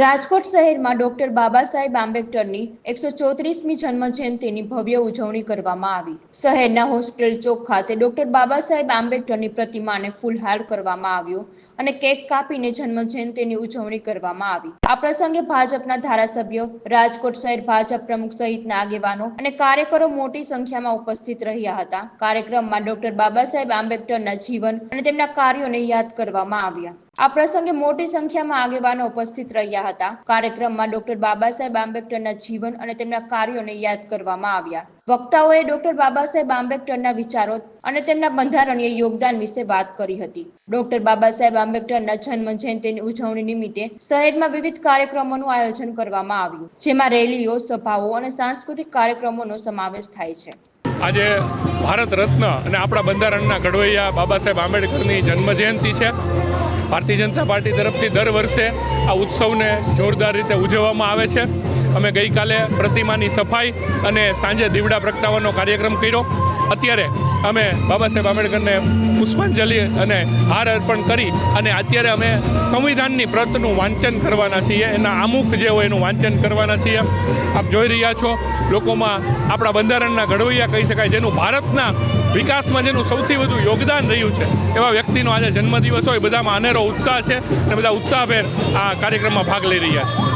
રાજકોટ શહેરમાં ડોક્ટર બાબા સાહેબ આંબેડકરની એકસો ચોત્રીસમી જન્મજયંતિની ભવ્ય ઉજવણી કરવામાં આવી. શહેરના હોસ્ટેલ ચોક ખાતે ડોક્ટર બાબા સાહેબ આંબેડકરની પ્રતિમાને ફૂલહાર કરવામાં આવ્યો અને કેક કાપીને જન્મજયંતિની ઉજવણી કરવામાં આવી. આ પ્રસંગે ભાજપના ધારાસભ્યો, રાજકોટ શહેર ભાજપ પ્રમુખ સહિતના આગેવાનો અને કાર્યકરો મોટી સંખ્યામાં ઉપસ્થિત રહ્યા હતા. કાર્યક્રમમાં ડોક્ટર બાબા સાહેબ આંબેડકરના જીવન અને તેમના કાર્યોને યાદ કરવામાં આવ્યા. આ પ્રસંગે મોટી સંખ્યામાં આગેવાનો ઉપસ્થિત રહ્યા હતા. કાર્યક્રમમાં ડોક્ટર બાબા સાહેબ આંબેડકરના જીવન અને તેમના કાર્યોને યાદ કરવામાં આવ્યા. વક્તાઓએ ડોક્ટર બાબા સાહેબ આંબેડકરના વિચારો અને તેમના બંધારણીય યોગદાન વિશે વાત કરી હતી. ડોક્ટર બાબા સાહેબ આંબેડકરના જન્મ જયંતિની ઉજવણી નિમિત્તે શહેરમાં વિવિધ કાર્યક્રમોનું આયોજન કરવામાં આવ્યું, જેમાં રેલીઓ, સભાઓ અને સાંસ્કૃતિક કાર્યક્રમોનો સમાવેશ થાય છે. આજે ભારત રત્ન અને આપણા બંધારણના ઘડવૈયા બાબા સાહેબ આંબેડકરની જન્મ જયંતિ છે. ભારતીય જનતા પાર્ટી તરફથી દર વર્ષે આ ઉત્સવને જોરદાર રીતે ઉજવવામાં આવે છે. અમે ગઈકાલે પ્રતિમાની સફાઈ અને સાંજે દીવડા પ્રગટાવવાનો કાર્યક્રમ કર્યો. અત્યારે અમે બાબા સાહેબ આંબેડકરને પુષ્પાંજલિ અને હાર અર્પણ કરી અને અત્યારે અમે સંવિધાનની પ્રતનું વાંચન કરવાના છીએ, એના આમુખ જે હોય એનું વાંચન કરવાના છીએ. આપ જોઈ રહ્યા છો, લોકોમાં આપણા બંધારણના ઘડવૈયા કહી શકાય, જેનું ભારતના વિકાસમાં જેનું સૌથી વધુ યોગદાન રહ્યું છે. એવા વ્યક્તિનો આજે જન્મદિવસ હોય, બધામાં અનેરો ઉત્સાહ છે અને બધા ઉત્સાહભેર આ કાર્યક્રમમાં ભાગ લઈ રહ્યા છે.